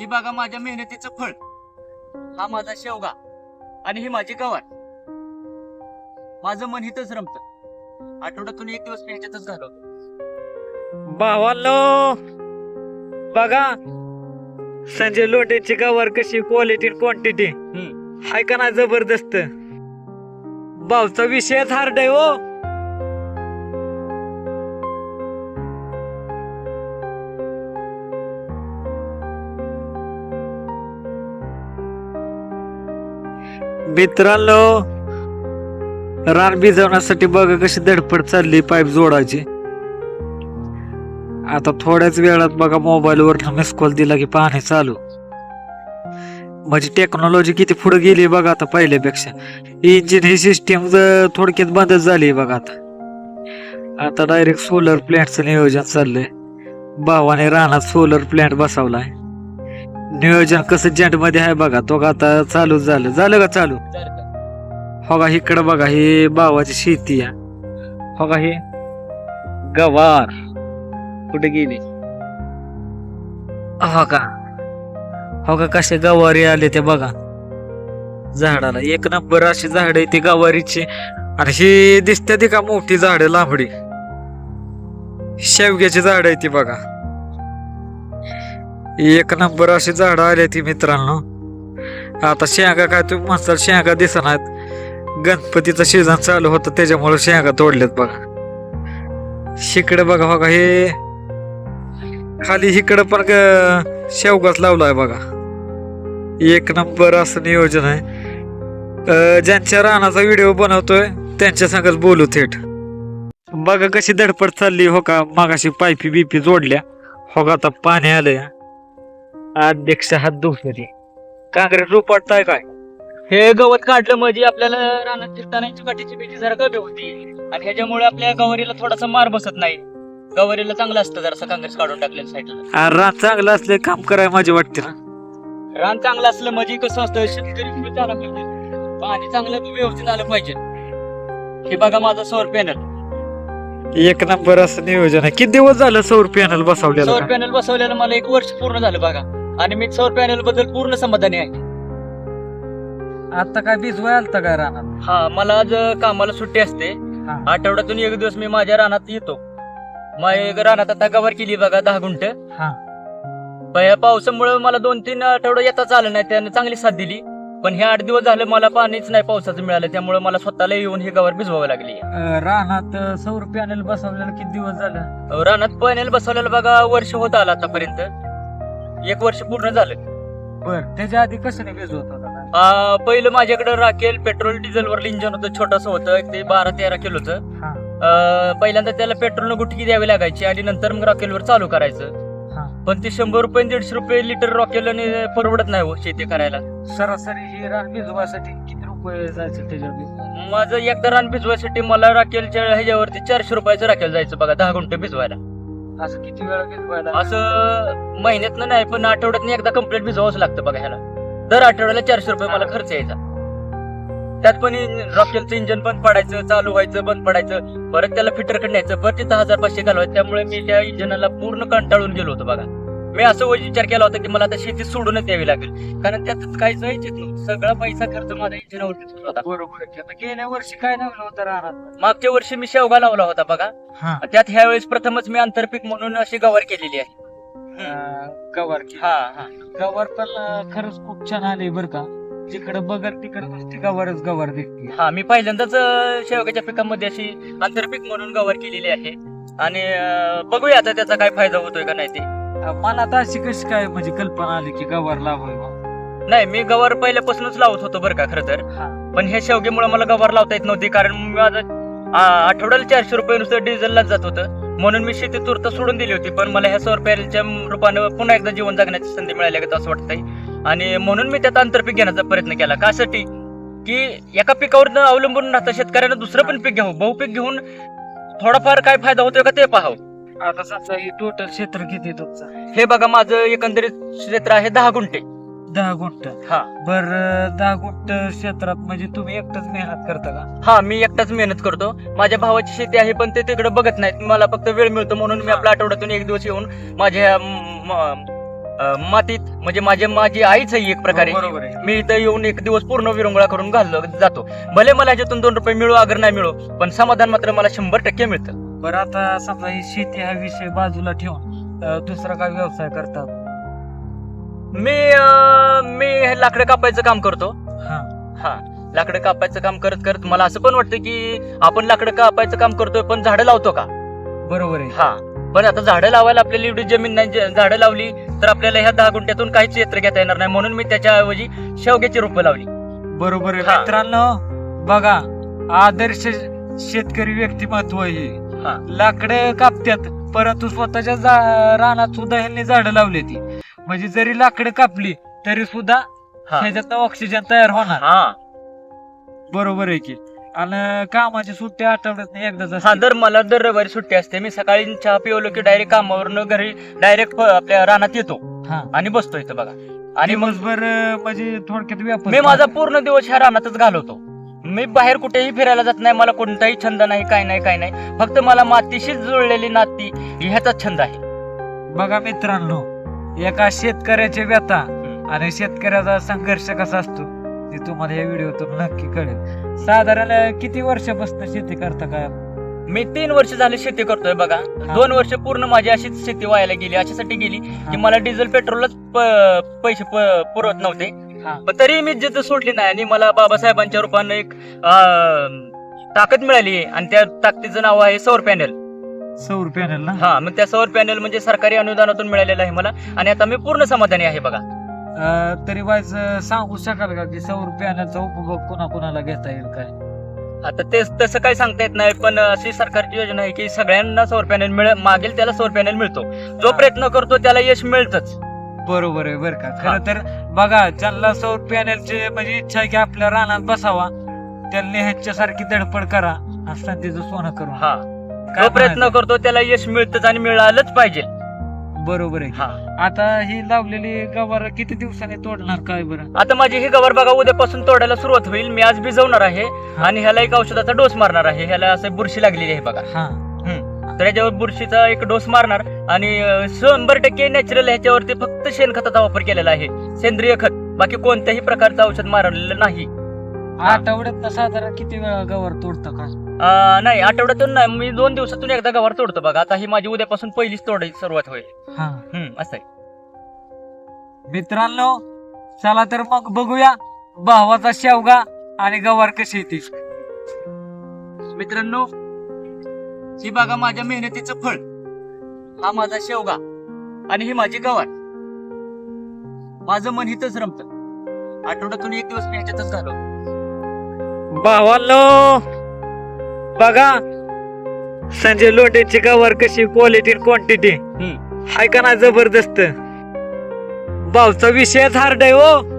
ही बघा माझ्या मेहनतीचं फळ. हा माझा शेवगा आणि ही माझी गवार. माझं मन हिथंच रमतं. आठवड्यातून एक दिवस मी ह्याच्यातच घालवतो. भावांनो बघा संजय लोटेची गवार कशी क्वालिटी क्वांटिटी हाय का ना जबरदस्त? भावचा विषयच हार्ड आहे हो. मित्रांनो रान भिजवण्यासाठी बघा कशी धडपड चालली पाईप जोडायची. आता थोड्याच वेळात बघा मोबाईलवर मिस कॉल दिला की पाहणे चालू. म्हणजे टेक्नॉलॉजी किती पुढे गेली बघा आता पहिल्यापेक्षा. इंजिन ही सिस्टीम थोडक्यात बंदच झाली बघा आता. आता डायरेक्ट सोलर प्लॅन्टचं नियोजन चाललंय. भावाने रानात सोलर प्लॅन्ट बसवलाय. नियोजन कसं जेंटमध्ये आहे बघा. तो का आता चालूच झालं. झालं का चालू? हो का इकडं बघा हे भावाची शेती आहे. हो का हे? गवार. कुठे गेली? हो का. हो का कसे गवारी आले ते बघा. झाडाला. एक नंबर अशी झाड आहे ती गवारीची. आणि ही दिसते ती का मोठी झाड लांबडी? शेवग्याची झाड आहे ती बघा. एक नंबर अशी झाडं आली ती मित्रांनो. आता शेंगा काय तुम्ही म्हणसाल शेंगा दिसणार गणपतीचं सीझन चालू होतं त्याच्यामुळे शेंगा तोडल्यात बघा. शिकडे बघा बघा हे खाली इकडं पण ग- शेवगाच लावलाय बघा. एक नंबर असं नियोजन आहे. ज्यांच्या रानाचा व्हिडिओ बनवतोय त्यांच्या संगच बोलू थेट. बघा कशी धडपड चालली हो का? मागाशी पायपी बिपी जोडल्या. हो का आता पाणी आलंय. अध्यक्ष हात दुसरी काँग्रेस रुपटताय काय? हे गवत काढलं म्हणजे आपल्याला रानात फिरताना काठीची भीती जरा कमी होती. आणि ह्याच्यामुळे आपल्या गवारीला थोडासा मार बसत नाही. गवारीला चांगलं असतं जरासं काँग्रेस काढून टाकलेलं साईडला रान चांगलं असले काम करायला माझी वाटते. ना रान चांगलं असलं म्हणजे कसं असतं शेतकरी पाणी चांगलं व्यवस्थित आलं पाहिजे. हे बघा माझं सौर पॅनल. एक नंबर असं नियोजन आहे. किती दिवस झालं सौर पॅनल बसवलेलं सौर? पॅनल बसवलेलं मला एक वर्ष पूर्ण झालं बघा. आणि मी सौर पॅनलबद्दल पूर्ण समाधानी आहे. आता काय भिजवाय आलता काय रानात? हा मला आज कामाला सुट्टी असते. हा. आठवड्यातून एक दिवस मी माझ्या रानात येतो. माझ्या रानात आता गवार केली बघा दहा गुंठ. हा. पहिल्या पावसामुळे मला दोन तीन आठवडे येताच आलं नाही त्याने चांगली साथ दिली. पण हे आठ दिवस झालं मला पाणीच नाही पावसाचं मिळालं त्यामुळे मला स्वतःला येऊन हे गवार भिजवावं लागली. अं, रानात अं, सौर पॅनल बसवलेलं किती दिवस झालं? रानात पॅनल बसवलेलं बघा वर्ष होत आलं आतापर्यंत. एक वर्ष पूर्ण झालं बर त्याच्या आधी कसं नाही भिजवत होता? आ, पहिलं माझ्याकडे राखेल पेट्रोल डिझेल वर इंजन होतं छोटस होतं एक ते बारा तेरा किलोचं हा. अ, पहिल्यांदा त्याला पेट्रोल गुटकी द्यावी लागायची आणि नंतर मग रॉकेलवर चालू करायचं हा. पण ते शंभर रुपये दीडशे रुपये लिटर रॉकेल आणि परवडत नाही हो शेती करायला सरासरी हे रान भिजवायसाठी किती रुपये जायचे त्याच्यावर माझं एकदा रान भिजवायसाठी मला राखेलच्या ह्याच्यावरती चारशे रुपयाचं राखेल जायचं बघा दहा गुंठे भिजवायला असं किती वेळा भिजवायला असं महिन्यातनं नाही पण आठवड्यात एकदा कंप्लीट भिजवावंच लागतं बघा ह्याला. दर आठवड्याला चारशे रुपये मला खर्च यायचा. त्यात पण रॉकेलचं इंजन बंद पडायचं चालू व्हायचं बंद पडायचं परत त्याला फिटर न्यायचं परत तिथं हजार पाचशे घालवायचं. त्यामुळे मी त्या इंजनाला पूर्ण कंटाळून गेलो होतो बघा. मी असं विचार केला होता की मला आता शेती सोडूनच द्यावी लागेल. कारण त्यात काही जायचेच नव्हतं सगळा पैसा खर्च माझा इंजिनावरतीच होत होता. बरोबर आहे. आता गेल्या वर्षी काय लावलं होतं रानात? मागच्या वर्षी मी शेवगा लावला होता बघा. हा. त्यात ह्या वेळेस प्रथमच मी आंतरपीक म्हणून अशी गवार केलेली आहे. गवार हा हा. गवार पण अं, खरंच खूप छान आले बर का. जिकडे बघल तिकडे नुसती गवारच गवार दिसते हा मी पहिल्यांदाच अं, शेवग्याच्या पिकामध्ये अशी आंतरपीक म्हणून गवार केलेली आहे. आणि अं, बघूया आता त्याचा काय फायदा होतोय का नाही ते. अं, मनात अशी कशी काय म्हणजे कल्पना आली की गवार लावावी नाही मी गवार पहिल्यापासूनच लावत होतो बरं का खरं तर. हा. पण हे शेवग्यामुळे मला गवार लावता येत नव्हती कारण माझं आ, आठवड्याला चारशे रुपये नुसतं डिझेललाच जात होतं. म्हणून मी शेती तुर्त सोडून दिली होती पण मला ह्या सौर पॅनलच्या रूपानं पुन्हा एकदा जीवन जगण्याची संधी मिळाली का असं वाटतंय. आणि म्हणून मी त्यात आंतरपीक घेण्याचा प्रयत्न केला. कासाठी की एका पिकावर न अवलंबून राहता शेतकऱ्यानं दुसरं पण पीक घ्यावं. बहुपीक घेऊन थोडाफार काय फायदा होतोय का ते पाहावं. आता समजा हे टोटल क्षेत्र किती आहे तुमचं. हे बघा माझं एकंदरीत क्षेत्र आहे दहा गुंठे. दहा गुंठ? हा. बर दहा गुंठ क्षेत्रात म्हणजे तुम्ही एकटंच मेहनत करता का? हा मी एकटाच मेहनत करतो. माझ्या भावाची शेती आहे पण ते तिकडे बघत नाहीत. मला फक्त वेळ मिळतो म्हणून मी आपल्या आठवड्यातून एक दिवस येऊन माझ्या म- म- अं, मातीत म्हणजे माझे माझी आईच आहे एक प्रकारे बरोबर आहे. मी इथं येऊन एक दिवस पूर्ण विरंगुळा करून घाललो जातो. भले मला ह्याच्यातून दोन रुपये मिळो अगर नाही मिळो पण समाधान मात्र मला शंभर टक्के मिळतं. बरं आता समजा ही शेती हा विषय बाजूला ठेवून अं, दुसरा काय व्यवसाय करतात? मी अं, मी हे लाकडं कापायचं काम करतो. हा. हा लाकडं कापायचं काम करत करत मला असं पण वाटतं की आपण लाकडं कापायचं काम करतोय पण झाडं लावतो का? बरोबर आहे. हा पण आता झाडं लावायला आपल्याला एवढी जमीन नाही जे- झाडं लावली तर आपल्याला ह्या दहा गुंठ्यातून काहीच क्षेत्र घेता येणार नाही म्हणून मी त्याच्याऐवजी शेवग्याची रोपं लावली. बरोबर आहे. हा. मित्रांनो बघा आदर्श शेतकरी व्यक्तिमत्व हे. हा लाकडं कापतात परंतु स्वतःच्या जा- रानात सुद्धा ह्यांनी झाडं लावली ती म्हणजे जरी लाकडं कापली तरी सुद्धा हा. ह्याच्यात ऑक्सिजन तयार होणार. हा. बरोबर आहे की. आणि कामाची सुट्टी आठवड्यात एकदाच हा असते. दर मला दर रविवारी सुट्टी असते. मी सकाळी चहा पिवलो की डायरेक्ट कामावरनं घरी डायरेक्ट आपल्या रानात येतो. हा. आणि बसतो इथं बघा. आणि मग दिवसभर अं, म्हणजे थोडक्यात व्यापार मी माझा पूर्ण दिवस ह्या रानातच घालवतो. मी बाहेर कुठेही फिरायला जात नाही. मला कोणताही छंद नाही काय नाही काय नाही. फक्त मला मातीशीच जुळलेली नाती ह्याचाच छंद आहे. बघा मित्रांनो एका शेतकऱ्याची व्यथा आणि शेतकऱ्याचा संघर्ष कसा असतो ते तुम्हाला या व्हिडिओतून नक्की कळेल. साधारण किती वर्षापासून शेती करता काय मी तीन वर्ष झाले शेती करतोय बघा. दोन वर्ष पूर्ण माझी अशीच शेती व्हायला गेली. अशासाठी गेली की मला डिझेल पेट्रोलच पैसे पुरवत नव्हते. पण तरी मी जिद्द सोडली नाही आणि मला बाबासाहेबांच्या रूपानं एक ताकद मिळाली आणि त्या ताकदीचं नाव आहे सौर पॅनल. सौर पॅनल ना? हा मग त्या सौर पॅनल म्हणजे सरकारी अनुदानातून मिळालेलं आहे मला आणि आता मी पूर्ण समाधानी आहे बघा. तरी वाईज सांगू शकाल का की सौर पॅनलचा उपभोग कोणा कोणाला घेता येईल काय? आता ते तसं काही सांगता येत नाही पण अशी सरकारची योजना आहे की सगळ्यांना सौर पॅनल मिळ मागेल त्याला सौर पॅनल मिळतो. जो प्रयत्न करतो त्याला यश मिळतच. बरोबर आहे बरं का. खरं तर बघा ज्यांना सौर पॅनलची म्हणजे इच्छा आहे की आपल्या रानात बसावा त्यांनी ह्याच्यासारखी धडपड करा आणि संधीचं सोनं करून. हा. काय प्रयत्न म्हणायचं? करतो त्याला यश मिळतच आणि मिळालंच पाहिजे. बरोबर आहे. हा. आता ही लावलेली गवार किती दिवसांनी तोडणार काय बरं? आता माझी ही गवार बघा उद्यापासून तोडायला सुरुवात होईल. मी आज भिजवणार आहे आणि ह्याला एक औषधाचा डोस मारणार आहे. ह्याला असं बुरशी लागलेली आहे बघा. हा. हम्म. तर याच्यावर बुरशीचा एक डोस मारणार. आणि शंभर टक्के नॅचरल ह्याच्यावरती फक्त शेणखताचा वापर केलेला आहे. सेंद्रिय खत. बाकी कोणत्याही प्रकारचं औषध मारलेलं नाही. आठवड्यात साधारण किती वेळा गवार तोडतं का? नाही आठवड्यातून नाही. मी दोन दिवसातून एकदा गवार तोडतो बघा. आता ही माझी उद्यापासून पहिलीच तोडायची सुरुवात होईल. असं आहे. मित्रांनो चला तर मग बघूया भावाचा शेवगा आणि गवार कशी येते. मित्रांनो ही बघा माझ्या मेहनतीचं फळ. हा माझा शेवगा आणि ही माझी गवार. माझं मन हिथच रमत. आठवड्यातून एक दिवस मी ह्याच्यातच घालवतो. भावांनो बघा संजय लोंढेची गवार कशी क्वालिटी क्वांटिटी हम्म. हाय का ना जबरदस्त. भावचा विषयच हार्ड आहे हो.